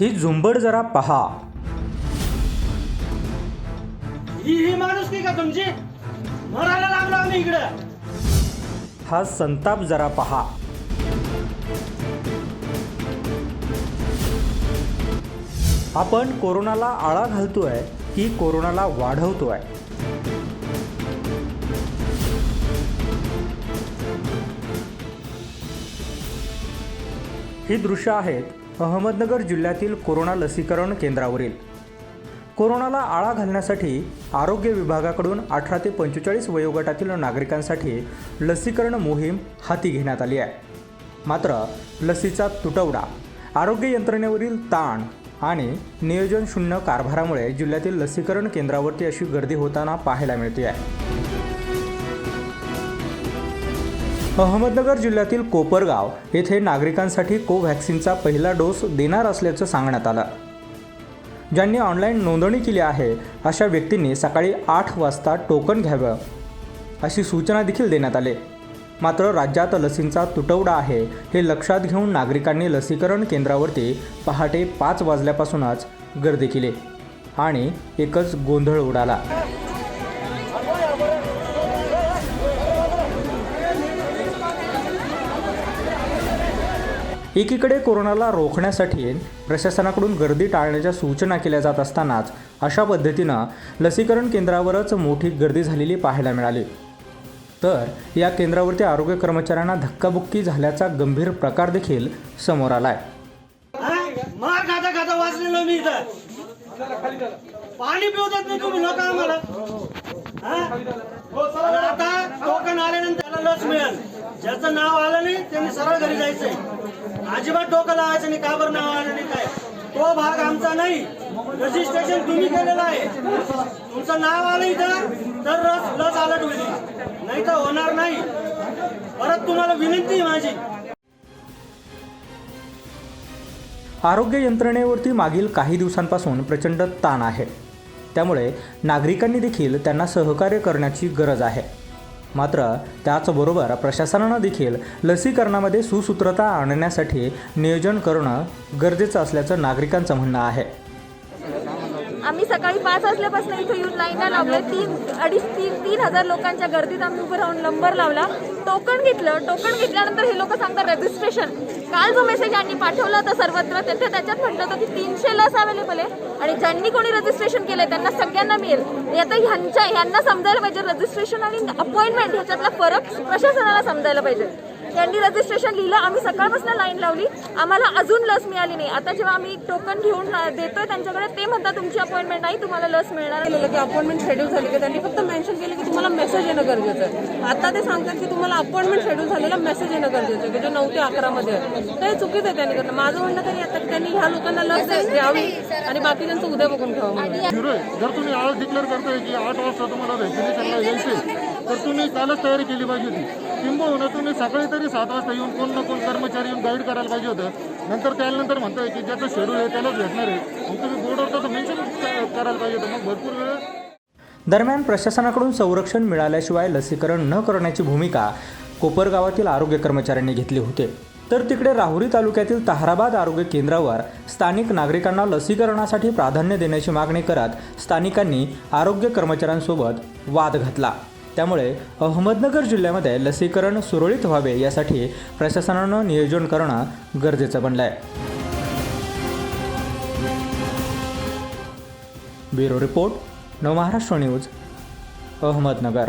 ही झुंबड जरा पहा. ही ही माणूस की का तुमची? मरायला लागलो आम्ही इकडं. हा संताप जरा पहा. आपण कोरोनाला आळा घालतोय की कोरोनाला वाढवतोय? ही दृश्य आहेत अहमदनगर जिल्ह्यातील कोरोना लसीकरण केंद्रावरील. कोरोनाला आळा घालण्यासाठी आरोग्य विभागाकडून अठरा ते पंचेचाळीस वयोगटातील नागरिकांसाठी लसीकरण मोहीम हाती घेण्यात आली आहे. मात्र लसीचा तुटवडा आरोग्य यंत्रणेवरील ताण आणि नियोजनशून्य कारभारामुळे जिल्ह्यातील लसीकरण केंद्रावरती अशी गर्दी होताना पाहायला मिळते आहे. अहमदनगर जिल्ह्यातील कोपरगाव येथे नागरिकांसाठी कोव्हॅक्सिनचा पहिला डोस देणार असल्याचं सांगण्यात आलं. ज्यांनी ऑनलाईन नोंदणी केली आहे अशा व्यक्तींनी सकाळी आठ वाजता टोकन घ्यावं अशी सूचना देखील देण्यात आली. मात्र राज्यात लसींचा तुटवडा आहे हे लक्षात घेऊन नागरिकांनी लसीकरण केंद्रावरती पहाटे पाच वाजल्यापासूनच गर्दी केली आणि एकच गोंधळ उडाला. एकीकडे कोरोनाला रोखण्यासाठी प्रशासनाकडून गर्दी टाळण्याच्या सूचना केल्या जात असतानाच अशा पद्धतीनं लसीकरण केंद्रावरच मोठी गर्दी झालेली पाहायला मिळाली. तर या केंद्रावरती आरोग्य कर्मचाऱ्यांना धक्काबुक्की झाल्याचा गंभीर प्रकार देखील समोर आलाय. पाणी पिऊ देत नाही तुम्ही लोक आम्हाला. आता टोकन आल्यानंतर त्याला लस मिळेल. ज्याचं नाव आलं नाही त्यांनी सरळ घरी जायचंय. अजिबात टोकन लावायचं नाही का बरं नाव आलं नाही काय? तो भाग आमचा नाही. रजिस्ट्रेशन तुम्ही केलेलं आहे. तुमचं नाव आलं इथं तर रस लस अलर्ट होईल. नाही तर होणार नाही. परत तुम्हाला विनंती आहे माझी. आरोग्य यंत्रणेवरती मागील काही दिवसांपासून प्रचंड ताण आहे. त्यामुळे नागरिकांनी देखील त्यांना सहकार्य करण्याची गरज आहे. मात्र त्याचबरोबर प्रशासनानं देखील लसीकरणामध्ये सुसूत्रता आणण्यासाठी नियोजन करणं गरजेचं असल्याचं नागरिकांचं म्हणणं आहे. आम्ही सकाळी पाच वाजल्यापासून इथे येऊन लाईनला लावले तीन अडीच तीन तीन हजार लोकांच्या गर्दीत आम्ही उभं राहून नंबर लावला. टोकन घेतलं. टोकन घेतल्यानंतर हे लोक सांगतात रजिस्ट्रेशन काल जो मेसेज यांनी पाठवला होता सर्वत्र तेथे त्याच्यात म्हटलं होतं की तीनशे लस अवेलेबल आहे आणि ज्यांनी कोणी रजिस्ट्रेशन केलंय त्यांना सगळ्यांना मिळेल. आता ह्यांच्या ह्यांना समजायला पाहिजे. रजिस्ट्रेशन आणि अपॉइंटमेंट ह्याच्यातला फरक प्रशासनाला समजायला पाहिजे. त्यांनी रजिस्ट्रेशन लिहिलं. आम्ही सकाळपासून लाईन लावली. आम्हाला अजून लस मिळाली नाही. आता जेव्हा आम्ही टोकन घेऊन देतोय त्यांच्याकडे ते म्हणतात तुमची अपॉइंटमेंट नाही तुम्हाला लस मिळणार. केलेलं की अपॉइंटमेंट शेड्यूल झाली की त्यांनी फक्त मेन्शन केलं की तुम्हाला मेसेज येणं गरजेचं आहे. आता ते सांगतात की तुम्हाला अपॉइंटमेंट शेड्यूल झालेला मेसेज येणं गरजेचं आहे की जे नऊ ते अकरामध्ये आहे. ते चुकीचं आहे त्यांनी करणं माझं म्हणणं तरी आता की त्यांनी ह्या लोकांना लस द्यावी आणि बाकीच्यांचं उद्या बघून ठेवा जर तुम्ही आज डिक्लेअर करताय की आठ वाजता तुम्हाला व्हॅक्सिनेशनला यायचे तर तुम्ही कालच तयारी केली पाहिजे होती. किंबहुना तुम्ही सकाळी तरी सात वाजता येऊन कोण ना कोण कर्मचारी येऊन गाईड करायला पाहिजे होतं. नंतर त्यानंतर म्हणतोय की ज्याचं शेड्यूल आहे त्यालाच भेटणार आहे. मग तुम्ही बोर्डवर तसं मेन्शन करायला पाहिजे होतं. मग भरपूर वेळ दरम्यान प्रशासनाकडून संरक्षण मिळाल्याशिवाय लसीकरण न करण्याची भूमिका कोपरगावातील आरोग्य कर्मचाऱ्यांनी घेतली होते. तर तिकडे राहुरी तालुक्यातील ताहराबाद आरोग्य केंद्रावर स्थानिक नागरिकांना लसीकरणासाठी प्राधान्य देण्याची मागणी करत स्थानिकांनी आरोग्य कर्मचाऱ्यांसोबत वाद घातला. त्यामुळे अहमदनगर जिल्ह्यामध्ये लसीकरण सुरळीत व्हावे यासाठी प्रशासनानं नियोजन करणं गरजेचं बनलं आहे bureau report Navmaharashtra news Ahmednagar.